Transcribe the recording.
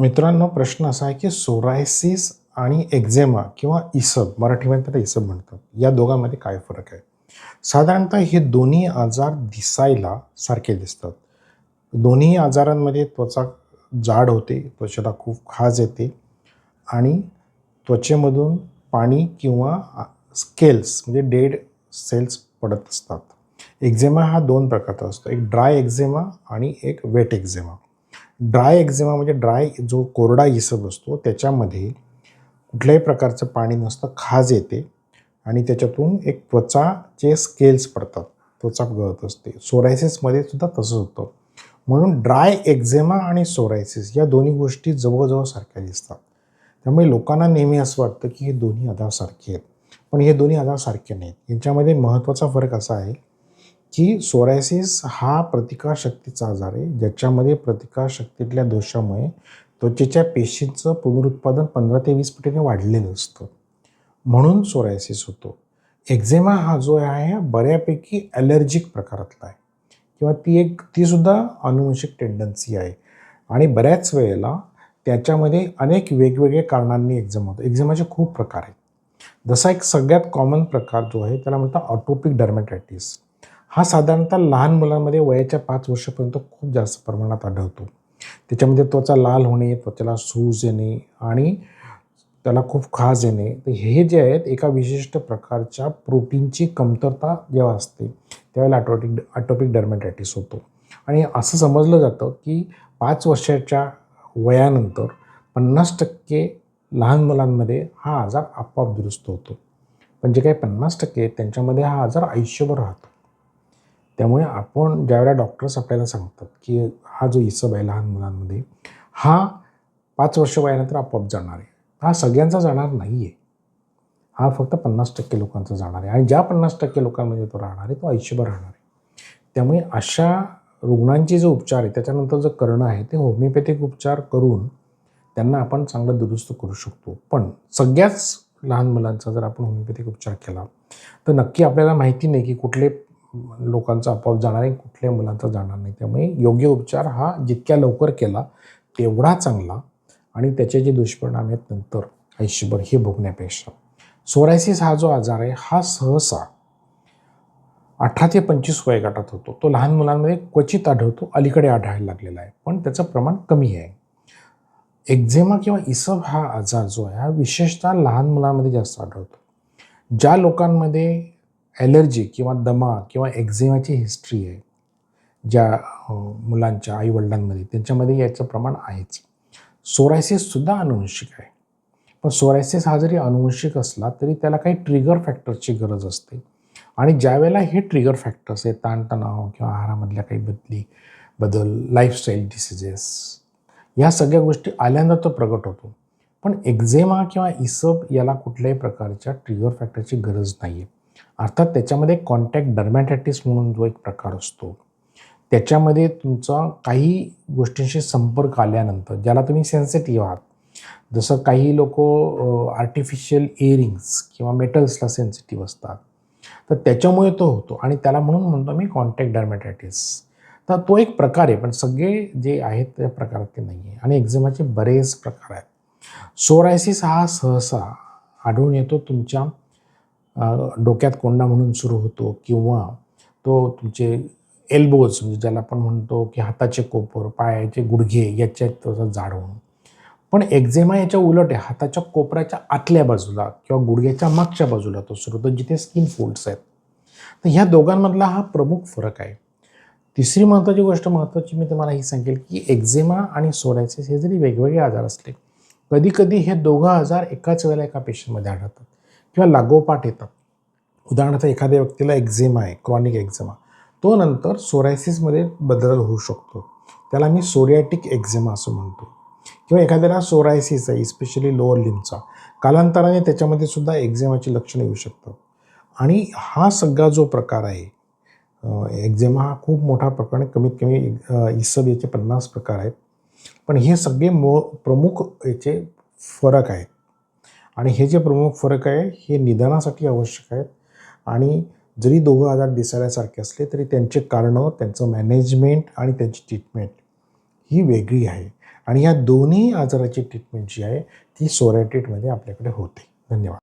मित्रांनो प्रश्न असा आहे की सोरायसिस आणि एक्झेमा किंवा इसब मराठीमध्ये त्याला इसब म्हणतात. या दोघांमध्ये काय फरक आहे? साधारणतः हे दोन्ही आजार दिसायला सारखे दिसतात. दोन्ही आजारांमध्ये त्वचा जाड होते त्वचेला खूप खाज येते आणि त्वचेमधून पाणी किंवा स्केल्स म्हणजे डेड सेल्स पडत असतात. एक्झेमा हा दोन प्रकारचा असतो एक ड्राय एक्झेमा आणि एक वेट एक्झेमा. ड्राय एक्झेमा म्हणजे ड्राय जो कोरडा इसब असतो त्याच्यामध्ये कुठल्याही प्रकारचं पाणी नसतं खाज येते. आणि त्याच्यातून एक त्वचाचे स्केल्स पडतात. त्वचा गळत असते. सोरायसिसमध्ये सुद्धा तसंच होतं. म्हणून ड्राय एक्झेमा आणि सोरायसिस या दोन्ही गोष्टी जवळजवळ सारख्या दिसतात. त्यामुळे लोकांना नेहमी असं वाटतं की हे दोन्ही आजार सारखे आहेत. पण हे दोन्ही आजार सारखे नाहीत. यांच्यामध्ये महत्त्वाचा फरक असा आहे की सोरायसिस हा प्रतिकारशक्तीचा आजार आहे ज्याच्यामध्ये प्रतिकारशक्तीतल्या दोषामुळे त्वचेच्या पेशींचं पुनरुत्पादन पंधरा ते वीस पटीने वाढलेलं असतं. म्हणून सोरायसिस होतो. एक्झेमा हा जो आहे बऱ्यापैकी ॲलर्जिक प्रकारातला आहे. किंवा ती एक तीसुद्धा अनुवंशिक टेंडन्सी आहे. आणि बऱ्याच वेळेला त्याच्यामध्ये अनेक वेगवेगळ्या कारणांनी एक्झेम होतो. एक्झेमाचे खूप प्रकार आहेत. जसा एक सगळ्यात कॉमन प्रकार जो आहे त्याला म्हणतात ऑटोपिक डर्मॅटायटिस हा साधारणतः लहान मुलांमध्ये वयाच्या पाच वर्षापर्यंत खूप जास्त प्रमाणात आढळतो. त्याच्यामध्ये त्वचा लाल होणे त्वचेला सूज येणे आणि त्याला खूप खाज येणे. तर हे जे आहेत एका विशिष्ट प्रकारच्या प्रोटीनची कमतरता जेव्हा असते त्यावेळेला अटोटिक अटोपिक डर्मॅटायटिस होतो. आणि असं समजलं जातं की पाच वर्षाच्या वयानंतर पन्नास टक्के लहान मुलांमध्ये हा आजार आपोआप दुरुस्त होतो. म्हणजे पण जे काही पन्नास टक्के आहेत त्यांच्यामध्ये हा आजार आयुष्यभर राहतो. त्यामुळे आपण ज्यावेळेला डॉक्टर्स आपल्याला सांगतात की हा जो इसब आहे लहान मुलांमध्ये हा पाच वर्ष वयानंतर आपोआप जाणार आहे. हा सगळ्यांचा जाणार नाही आहे हा फक्त पन्नास टक्के लोकांचा जाणार आहे. आणि ज्या पन्नास टक्के लोकांमध्ये तो राहणार आहे तो आयुष्यभर राहणार आहे. त्यामुळे अशा रुग्णांचे जो उपचार आहे त्याच्यानंतर जो करणं आहे ते होमिओपॅथिक उपचार करून त्यांना आपण चांगलं दुरुस्त करू शकतो. पण सगळ्याच लहान मुलांचा जर आपण होमिओपॅथिक उपचार केला तर नक्की आपल्याला माहिती नाही की कुठले लोकांचा आपोआप जाणार आहे कुठल्याही मुलांचा जाणार नाही. त्यामुळे योग्य उपचार हा जितक्या लवकर केला तेवढा चांगला. आणि त्याचे जे दुष्परिणाम आहेत नंतर आयुष्यभर हे भोगण्यापेक्षा सोरायसिस हा जो आजार आहे हा सहसा अठरा ते पंचवीस वयगटात होतो. तो लहान मुलांमध्ये क्वचित आढळतो अलीकडे आढळायला लागलेला आहे. पण त्याचं प्रमाण कमी आहे. एक्झेमा किंवा इसब हा आजार जो आहे हा विशेषतः लहान मुलांमध्ये जास्त आढळतो. ज्या लोकांमध्ये ॲलर्जी किंवा दमा किंवा एक्झेमाची हिस्ट्री आहे ज्या मुलांच्या आईवडिलांमध्ये त्यांच्यामध्ये याचं प्रमाण आहेच. सोरायसिससुद्धा अनुवंशिक आहे. पण सोरायसिस हा जरी अनुवंशिक असला तरी त्याला काही ट्रिगर फॅक्टर्सची गरज असते. आणि ज्यावेळेला हे ट्रिगर फॅक्टर्स आहे ताणतणाव किंवा आहारामधल्या काही बदली बदल लाईफस्टाईल डिसिजेस या सगळ्या गोष्टी आल्यानंतर तो प्रगट होतो. पण एक्झेमा किंवा इसब याला कुठल्याही प्रकारच्या ट्रिगर फॅक्टरची गरज नाही आहे अर्थात त्याच्यामध्ये कॉन्टॅक्ट डर्मॅटायटिस म्हणून जो एक प्रकार असतो त्याच्यामध्ये तुमचा काही गोष्टींशी संपर्क आल्यानंतर ज्याला तुम्ही सेन्सिटिव्ह आहात जसं काही लोक आर्टिफिशियल इयरिंग्स किंवा मेटल्सला सेन्सिटिव्ह असतात तर त्याच्यामुळे तो होतो. आणि त्याला म्हणून म्हणतो मी कॉन्टॅक्ट डर्मॅटायटिस तर तो एक प्रकार आहे पण सगळे जे आहेत त्या प्रकारात ते नाही आहे आणि एक्झेमाचे बरेच प्रकार आहेत. सोरायसिस हा सहसा आढळून येतो तुमच्या डोक्यात कोंडा म्हणून सुरू होतो किंवा तो तुमचे एल्बोज म्हणजे ज्याला आपण म्हणतो की हाताचे कोपर पायाचे गुडघे याच्यात तसं जाड होणं. पण एक्झेमा याच्या उलट आहे. हाताच्या कोपऱ्याच्या आतल्या बाजूला किंवा गुडघ्याच्या मागच्या बाजूला तो सुरू होतो जिथे स्किन फोल्ड्स आहेत. तर ह्या दोघांमधला हा प्रमुख फरक आहे. तिसरी महत्त्वाची गोष्ट महत्त्वाची मी तुम्हाला ही सांगेल की एक्झेमा आणि सोरायसिस हे जरी वेगवेगळे आजार असले कधीकधी हे दोघं आजार एकाच वेळेला एका पेशंटमध्ये आढळतात. किंवा लागोपाठ येतात उदाहरणार्थ एखाद्या व्यक्तीला एक्झेमा आहे क्रॉनिक एक्झेमा तो नंतर सोरायसिसमध्ये बदल होऊ शकतो. त्याला मी सोरियाटिक एक्झेमा असं म्हणतो. किंवा एखाद्याला सोरायसिस आहे इस्पेशली लोअर लिमचा कालांतराने त्याच्यामध्ये सुद्धा एक्झेमाची लक्षणं येऊ शकतात. आणि हा सगळा जो प्रकार आहे एक्झेमा हा खूप मोठा प्रकार आहे कमीत कमी इसब याचे पन्नास प्रकार आहेत. पण हे सगळे मो प्रमुख याचे फरक आहेत. आणि हे जे प्रमुख फरक आहे हे निदानासाठी आवश्यक आहेत. आणि जरी दोघं आजार दिसायल्यासारखे असले तरी त्यांचे कारणं त्यांचं मॅनेजमेंट आणि त्यांची ट्रीटमेंट ही वेगळी आहे. आणि या दोन्ही आजाराची ट्रीटमेंट जी आहे ती सोरायटिटमध्ये आपल्याकडे होते. धन्यवाद.